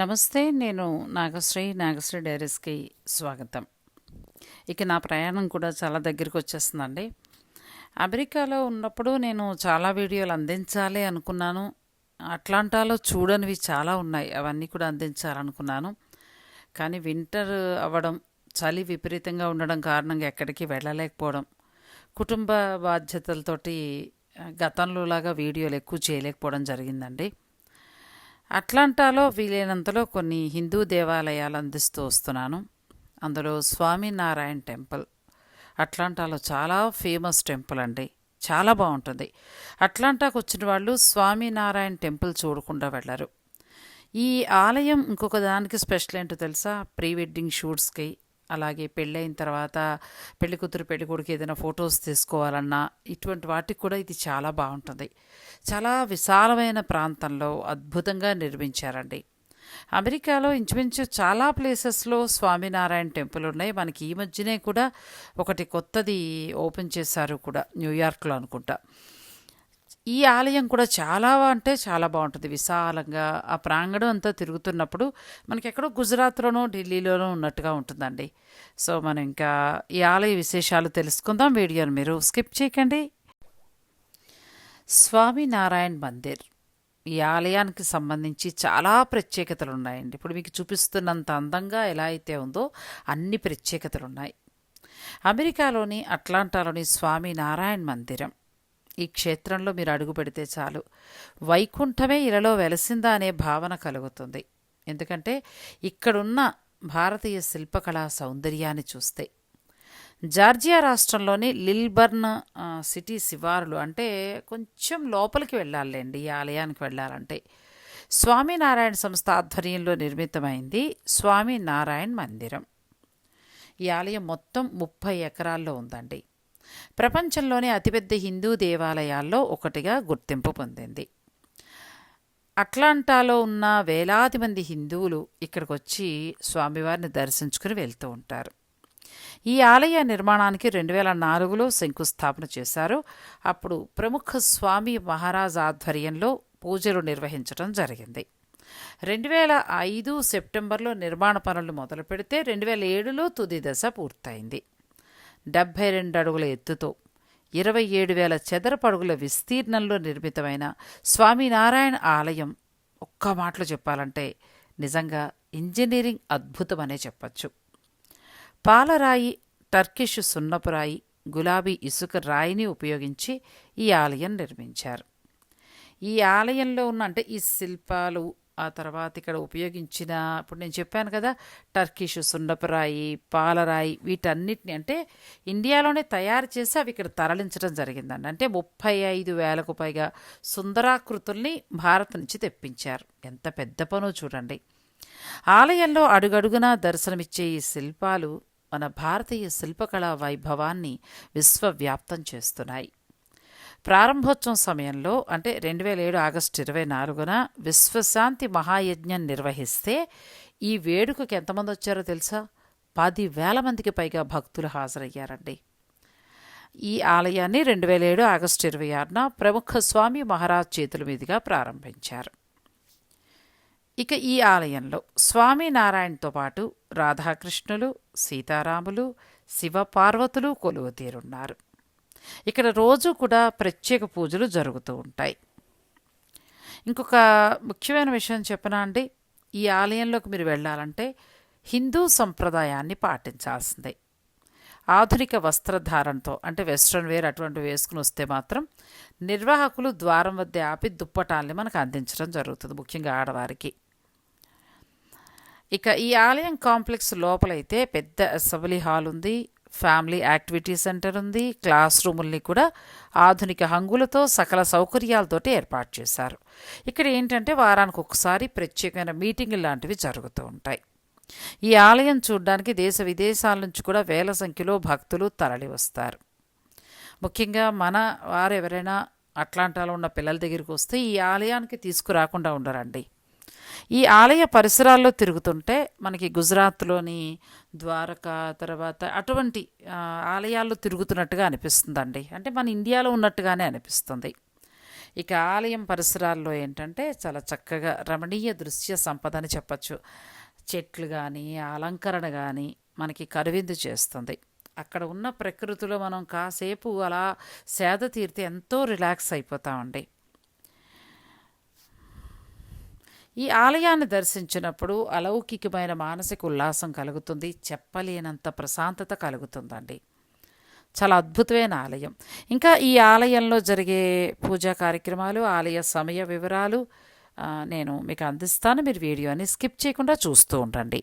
నమస్తే నేను నాగశ్రీ నాగశ్రీ డైరీస్కి స్వాగతం. ఇక నా ప్రయాణం కూడా చాలా దగ్గరికి వచ్చేస్తుందండి. అమెరికాలో ఉన్నప్పుడు నేను చాలా వీడియోలు అందించాలి అనుకున్నాను. అట్లాంటాలో చూడనివి చాలా ఉన్నాయి అవన్నీ కూడా అందించాలనుకున్నాను. కానీ వింటర్ అవ్వడం చలి విపరీతంగా ఉండడం కారణంగా ఎక్కడికి వెళ్ళలేకపోవడం కుటుంబ బాధ్యతలతోటి గతంలోలాగా గతంలో లాగా వీడియోలు ఎక్కువ చేయలేకపోవడం జరిగిందండి. అట్లాంటాలో వీలైనంతలో కొన్ని హిందూ దేవాలయాలు అందిస్తూ వస్తున్నాను. అందులో స్వామినారాయణ టెంపుల్ అట్లాంటాలో చాలా ఫేమస్ టెంపుల్ అండి. చాలా బాగుంటుంది. అట్లాంటాకు వచ్చిన వాళ్ళు స్వామినారాయణ టెంపుల్ చూడకుండా వెళ్ళరు. ఈ ఆలయం ఇంకొక దానికి స్పెషల్ ఏంటో తెలుసా? ప్రీ వెడ్డింగ్ షూట్స్కి. అలాగే పెళ్ళైన తర్వాత పెళ్ళి కూతురు పెళ్ళి కొడుకు ఏదైనా ఫొటోస్ తీసుకోవాలన్నా ఇటువంటి వాటికి కూడా ఇది చాలా బాగుంటుంది. చాలా విశాలమైన ప్రాంతంలో అద్భుతంగా నిర్మించారండి. అమెరికాలో ఇంచుమించు చాలా ప్లేసెస్లో స్వామినారాయణ టెంపుల్ ఉన్నాయి. మనకి ఈ మధ్యనే కూడా ఒకటి కొత్తది ఓపెన్ చేశారు కూడా న్యూయార్క్లో అనుకుంటా. ఈ ఆలయం కూడా చాలా అంటే చాలా బాగుంటుంది. విశాలంగా ఆ ప్రాంగణం అంతా తిరుగుతున్నప్పుడు మనకి ఎక్కడో గుజరాత్లోనో ఢిల్లీలోనో ఉన్నట్టుగా ఉంటుందండి. సో మనం ఇంకా ఈ ఆలయ విశేషాలు తెలుసుకుందాం. వీడియోని మీరు స్కిప్ చేయకండి. స్వామినారాయణ్ మందిర్. ఈ ఆలయానికి సంబంధించి చాలా ప్రత్యేకతలు ఉన్నాయండి. ఇప్పుడు మీకు చూపిస్తున్నంత అందంగా ఎలా అయితే ఉందో అన్ని ప్రత్యేకతలు ఉన్నాయి. అమెరికాలోని అట్లాంటాలోని స్వామి నారాయణ్ మందిరం. ఈ క్షేత్రంలో మీరు అడుగు పెడితే చాలు. వైకుంఠమే ఇలలో వెలసిందా అనే భావన కలుగుతుంది. ఎందుకంటే ఇక్కడున్న భారతీయ శిల్పకళా సౌందర్యాన్ని చూస్తే జార్జియా రాష్ట్రంలోని లిల్బర్న్ సిటీ శివారులు అంటే కొంచెం లోపలికి వెళ్ళాలండి ఈ ఆలయానికి వెళ్ళాలంటే. స్వామినారాయణ సంస్థ ఆధ్వర్యంలో నిర్మితమైంది స్వామినారాయణ్ మందిరం. ఈ ఆలయం మొత్తం ముప్పై ఎకరాల్లో ఉందండి. ప్రపంచంలోనే అతిపెద్ద హిందూ దేవాలయాల్లో ఒకటిగా గుర్తింపు పొందింది. అట్లాంటాలో ఉన్న వేలాది మంది హిందువులు ఇక్కడికి వచ్చి స్వామివారిని దర్శించుకుని వెళ్తూ ఉంటారు. ఈ ఆలయ నిర్మాణానికి రెండు వేల నాలుగులో శంకుస్థాపన చేశారు. అప్పుడు ప్రముఖ స్వామి మహారాజ్ ఆధ్వర్యంలో పూజలు నిర్వహించడం జరిగింది. రెండు వేల ఐదు సెప్టెంబర్లో నిర్మాణ పనులు మొదలు పెడితే రెండు వేల ఏడులో తుది దశ పూర్తయింది. డెబ్భై రెండు అడుగుల ఎత్తుతో ఇరవై ఏడు వేల చదరపు అడుగుల విస్తీర్ణంలో నిర్మితమైన స్వామినారాయణ ఆలయం ఒక్క మాటలు చెప్పాలంటే నిజంగా ఇంజనీరింగ్ అద్భుతమనే చెప్పచ్చు. పాలరాయి టర్కిష్ సున్నపురాయి గులాబీ ఇసుక రాయిని ఉపయోగించి ఈ ఆలయం నిర్మించారు. ఈ ఆలయంలో ఉన్న అంటే ఈ శిల్పాలు ఆ తర్వాత ఇక్కడ ఉపయోగించిన ఇప్పుడు నేను చెప్పాను కదా టర్కిష్ సున్నపురాయి పాలరాయి వీటన్నిటిని అంటే ఇండియాలోనే తయారు చేసి అవి ఇక్కడ తరలించడం జరిగిందండి. అంటే ముప్పై ఐదు వేలకు పైగా సుందరాకృతుల్ని భారత్ నుంచి తెప్పించారు. ఎంత పెద్ద పనో చూడండి. ఆలయంలో అడుగడుగునా దర్శనమిచ్చే ఈ శిల్పాలు మన భారతీయ శిల్పకళా వైభవాన్ని విశ్వవ్యాప్తం చేస్తున్నాయి. ప్రారంభోత్సవం సమయంలో అంటే రెండు వేల ఏడు ఆగస్టు ఇరవై నాలుగున విశ్వశాంతి మహాయజ్ఞం నిర్వహిస్తే ఈ వేడుకకి ఎంతమంది వచ్చారో తెలుసా? పదివేల మందికి పైగా భక్తులు హాజరయ్యారండి. ఈ ఆలయాన్ని రెండు వేల ఏడు ఆగస్టు ఇరవై ఆరున ప్రముఖ స్వామి మహారాజ్ చేతుల మీదుగా ప్రారంభించారు. ఇక ఈ ఆలయంలో స్వామి నారాయణతో పాటు రాధాకృష్ణులు సీతారాములు శివపార్వతులు కొలువుతీరున్నారు. ఇక్కడ రోజు కూడా ప్రత్యేక పూజలు జరుగుతూ ఉంటాయి. ఇంకొక ముఖ్యమైన విషయం చెప్పనా అండి? ఈ ఆలయంలోకి మీరు వెళ్ళాలంటే హిందూ సంప్రదాయాన్ని పాటించాల్సిందే. ఆధునిక వస్త్రధారణతో అంటే వెస్ట్రన్ వేర్ అటువంటి వేసుకుని వస్తే మాత్రం నిర్వాహకులు ద్వారం వద్ద ఆపి దుప్పటాల్ని మనకు అందించడం జరుగుతుంది ముఖ్యంగా ఆడవారికి. ఇక ఈ ఆలయం కాంప్లెక్స్ లోపలైతే పెద్ద అసెంబ్లీ హాల్ ఉంది. ఫ్యామిలీ యాక్టివిటీ సెంటర్ ఉంది. క్లాస్ రూముల్ని కూడా ఆధునిక హంగులతో సకల సౌకర్యాలతోటి ఏర్పాటు చేశారు. ఇక్కడ ఏంటంటే వారానికి ఒకసారి ప్రత్యేకమైన మీటింగులు లాంటివి జరుగుతూ ఉంటాయి. ఈ ఆలయం చూడడానికి దేశ విదేశాల నుంచి కూడా వేల సంఖ్యలో భక్తులు తరలి వస్తారు. ముఖ్యంగా మన వారు ఎవరైనా అట్లాంటాలో ఉన్న పిల్లల దగ్గరికి వస్తే ఈ ఆలయానికి తీసుకురాకుండా ఉండరండి. ఈ ఆలయ పరిసరాల్లో తిరుగుతుంటే మనకి గుజరాత్లోని ద్వారకా తర్వాత అటువంటి ఆలయాల్లో తిరుగుతున్నట్టుగా అనిపిస్తుందండి. అంటే మన ఇండియాలో ఉన్నట్టుగానే అనిపిస్తుంది. ఇక ఆలయం పరిసరాల్లో ఏంటంటే చాలా చక్కగా రమణీయ దృశ్య సంపద అని చెప్పచ్చు. చెట్లు కానీ అలంకరణ కానీ మనకి కరువిందు చేస్తుంది. అక్కడ ఉన్న ప్రకృతిలో మనం కాసేపు అలా సేద తీరితే ఎంతో రిలాక్స్ అయిపోతామండి. ఈ ఆలయాన్ని దర్శించినప్పుడు అలౌకికమైన మానసిక ఉల్లాసం కలుగుతుంది చెప్పలేనంత ప్రశాంతత కలుగుతుందండి. చాలా అద్భుతమైన ఆలయం. ఇంకా ఈ ఆలయంలో జరిగే పూజా కార్యక్రమాలు ఆలయ సమయ వివరాలు నేను మీకు అందిస్తాను. మీరు వీడియోని స్కిప్ చేయకుండా చూస్తూ ఉండండి.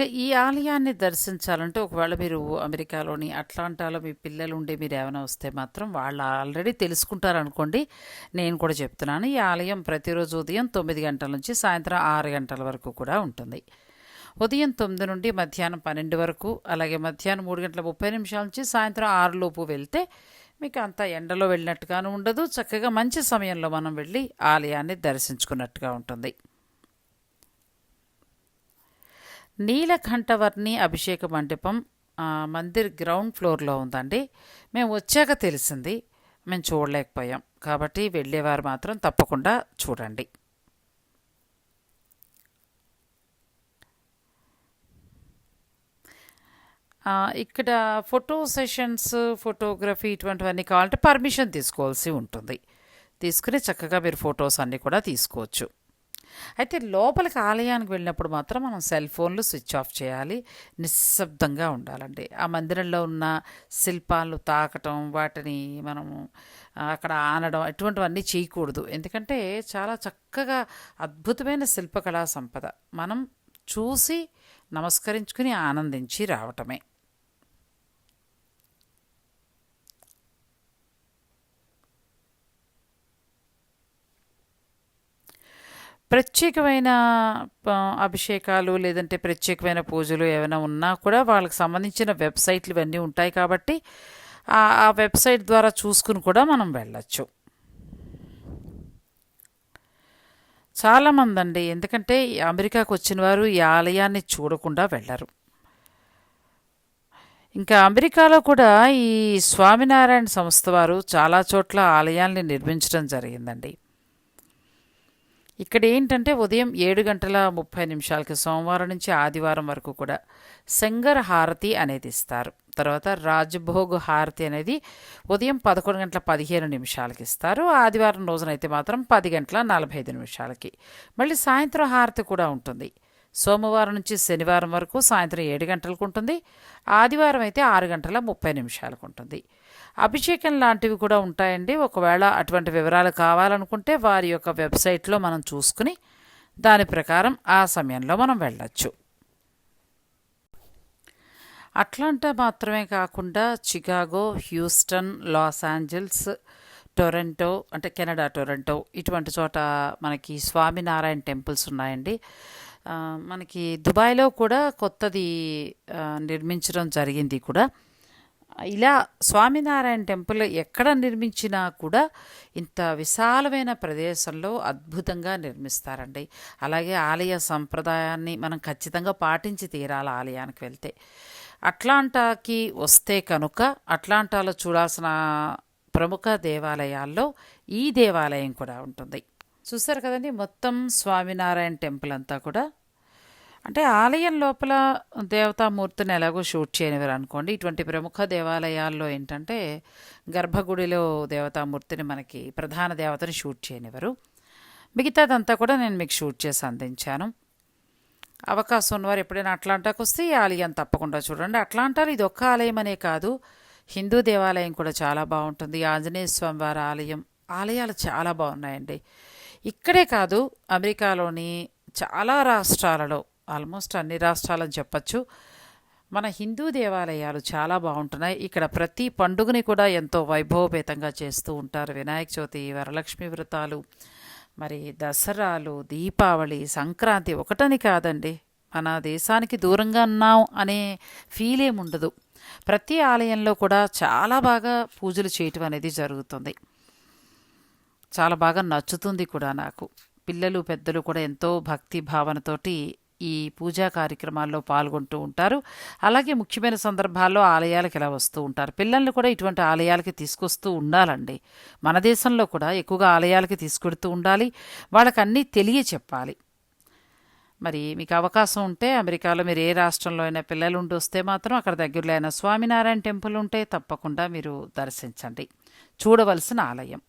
ఇక ఈ ఆలయాన్ని దర్శించాలంటే ఒకవేళ మీరు అమెరికాలోని అట్లాంటాలో మీ పిల్లలు ఉండి మీరు ఏమైనా వస్తే మాత్రం వాళ్ళు ఆల్రెడీ తెలుసుకుంటారనుకోండి నేను కూడా చెప్తున్నాను. ఈ ఆలయం ప్రతిరోజు ఉదయం తొమ్మిది గంటల నుంచి సాయంత్రం ఆరు గంటల వరకు కూడా ఉంటుంది. ఉదయం తొమ్మిది నుండి మధ్యాహ్నం పన్నెండు వరకు అలాగే మధ్యాహ్నం మూడు గంటల ముప్పై నిమిషాల నుంచి సాయంత్రం ఆరులోపు వెళ్తే మీకు అంత ఎండలో వెళ్ళినట్టుగాను ఉండదు. చక్కగా మంచి సమయంలో మనం వెళ్ళి ఆలయాన్ని దర్శించుకున్నట్టుగా ఉంటుంది. నీలకంఠవర్ణి అభిషేక మండపం మందిర్ గ్రౌండ్ ఫ్లోర్లో ఉందండి. మేము వచ్చాక తెలిసింది మేము చూడలేకపోయాం. కాబట్టి వెళ్ళేవారు మాత్రం తప్పకుండా చూడండి. ఇక్కడ ఫోటో సెషన్స్ ఫోటోగ్రఫీ ఇటువంటివన్నీ కావాలంటే పర్మిషన్ తీసుకోవాల్సి ఉంటుంది. తీసుకుని చక్కగా మీరు ఫొటోస్ అన్నీ కూడా తీసుకోవచ్చు. అయితే లోపలికి ఆలయానికి వెళ్ళినప్పుడు మాత్రం మనం సెల్ ఫోన్లు స్విచ్ ఆఫ్ చేయాలి. నిశ్శబ్దంగా ఉండాలండి. ఆ మందిరంలో ఉన్న శిల్పాలు తాకటం వాటిని మనము అక్కడ ఆనడం ఇటువంటివన్నీ చేయకూడదు. ఎందుకంటే చాలా చక్కగా అద్భుతమైన శిల్పకళా సంపద. మనం చూసి నమస్కరించుకుని ఆనందించి రావటమే. ప్రత్యేకమైన అభిషేకాలు లేదంటే ప్రత్యేకమైన పూజలు ఏమైనా ఉన్నా కూడా వాళ్ళకి సంబంధించిన వెబ్సైట్లు ఇవన్నీ ఉంటాయి కాబట్టి ఆ వెబ్సైట్ ద్వారా చూసుకుని కూడా మనం వెళ్ళచ్చు. చాలామంది అండి ఎందుకంటే అమెరికాకు వచ్చిన వారు ఈ ఆలయాన్ని చూడకుండా వెళ్ళరు. ఇంకా అమెరికాలో కూడా ఈ స్వామినారాయణ సంస్థ వారు చాలా చోట్ల ఆలయాల్ని నిర్మించడం జరిగిందండి. ఇక్కడ ఏంటంటే ఉదయం ఏడు గంటల ముప్పై నిమిషాలకి సోమవారం నుంచి ఆదివారం వరకు కూడా శంగర్ హారతి అనేది ఇస్తారు. తర్వాత రాజభోగ్ హారతి అనేది ఉదయం పదకొండు గంటల పదిహేను నిమిషాలకి ఇస్తారు. ఆదివారం రోజునైతే మాత్రం పది గంటల నలభై ఐదు నిమిషాలకి. మళ్ళీ సాయంత్రం హారతి కూడా ఉంటుంది. సోమవారం నుంచి శనివారం వరకు సాయంత్రం ఏడు గంటలకు ఉంటుంది. ఆదివారం అయితే ఆరు గంటల ముప్పై నిమిషాలకు ఉంటుంది. అభిషేకం లాంటివి కూడా ఉంటాయండి. ఒకవేళ అటువంటి వివరాలు కావాలనుకుంటే వారి యొక్క వెబ్సైట్లో మనం చూసుకుని దాని ప్రకారం ఆ సమయంలో మనం వెళ్ళచ్చు. అట్లాంటా మాత్రమే కాకుండా Chicago Houston Los Angeles Toronto అంటే కెనడా టొరంటో ఇటువంటి చోట మనకి స్వామినారాయణ టెంపుల్స్ ఉన్నాయండి. మనకి దుబాయ్లో కూడా కొత్తది నిర్మించడం జరిగింది కూడా. ఇలా స్వామినారాయణ టెంపుల్ ఎక్కడ నిర్మించినా కూడా ఇంత విశాలమైన ప్రదేశంలో అద్భుతంగా నిర్మిస్తారండి. అలాగే ఆలయ సంప్రదాయాన్ని మనం ఖచ్చితంగా పాటించి తీరాలి ఆలయానికి వెళ్తే. అట్లాంటాకి వస్తే కనుక అట్లాంటాలో చూడాల్సిన ప్రముఖ దేవాలయాల్లో ఈ దేవాలయం కూడా ఉంటుంది. చూసారు కదండి మొత్తం స్వామినారాయణ టెంపుల్ అంతా కూడా. అంటే ఆలయం లోపల దేవతామూర్తిని ఎలాగో షూట్ చేయనివారు అనుకోండి. ఇటువంటి ప్రముఖ దేవాలయాల్లో ఏంటంటే గర్భగుడిలో దేవతామూర్తిని మనకి ప్రధాన దేవతని షూట్ చేయనివారు. మిగతాదంతా కూడా నేను మీకు షూట్ చేసి అందించాను. అవకాశం ఉన్నవారు ఎప్పుడైనా అట్లాంటాకు వస్తే ఈ ఆలయం తప్పకుండా చూడండి. అట్లాంటాలు ఇది ఒక్క ఆలయం అనే కాదు. హిందూ దేవాలయం కూడా చాలా బాగుంటుంది. ఆంజనేయ స్వామివారి ఆలయం ఆలయాలు చాలా బాగున్నాయండి. ఇక్కడే కాదు అమెరికాలోని చాలా రాష్ట్రాలలో ఆల్మోస్ట్ అన్ని రాష్ట్రాలని చెప్పచ్చు మన హిందూ దేవాలయాలు చాలా బాగుంటున్నాయి. ఇక్కడ ప్రతి పండుగని కూడా ఎంతో వైభవపేతంగా చేస్తూ ఉంటారు వినాయక చవితి వరలక్ష్మి వ్రతాలు మరి దసరాలు దీపావళి సంక్రాంతి ఒకటని కాదండి. మన దేశానికి దూరంగా ఉన్నాం అనే ఫీల్ ఏముండదు ప్రతి ఆలయంలో కూడా చాలా బాగా పూజలు చేయటం అనేది జరుగుతుంది. చాలా బాగా నచ్చుతుంది కూడా నాకు. పిల్లలు పెద్దలు కూడా ఎంతో భక్తి భావనతోటి ఈ పూజా కార్యక్రమాల్లో పాల్గొంటూ ఉంటారు. అలాగే ముఖ్యమైన సందర్భాల్లో ఆలయాలకు ఇలా వస్తూ ఉంటారు. పిల్లల్ని కూడా ఇటువంటి ఆలయాలకి తీసుకొస్తూ ఉండాలండి. మన దేశంలో కూడా ఎక్కువగా ఆలయాలకి తీసుకెడుతూ ఉండాలి. వాళ్ళకి అన్నీ తెలియ చెప్పాలి మరి మీకు అవకాశం ఉంటే అమెరికాలో మీరు ఏ రాష్ట్రంలో అయినా పిల్లలు ఉండి వస్తే మాత్రం అక్కడ దగ్గరలో అయినా స్వామినారాయణ టెంపుల్ ఉంటే తప్పకుండా మీరు దర్శించండి. చూడవలసిన ఆలయం.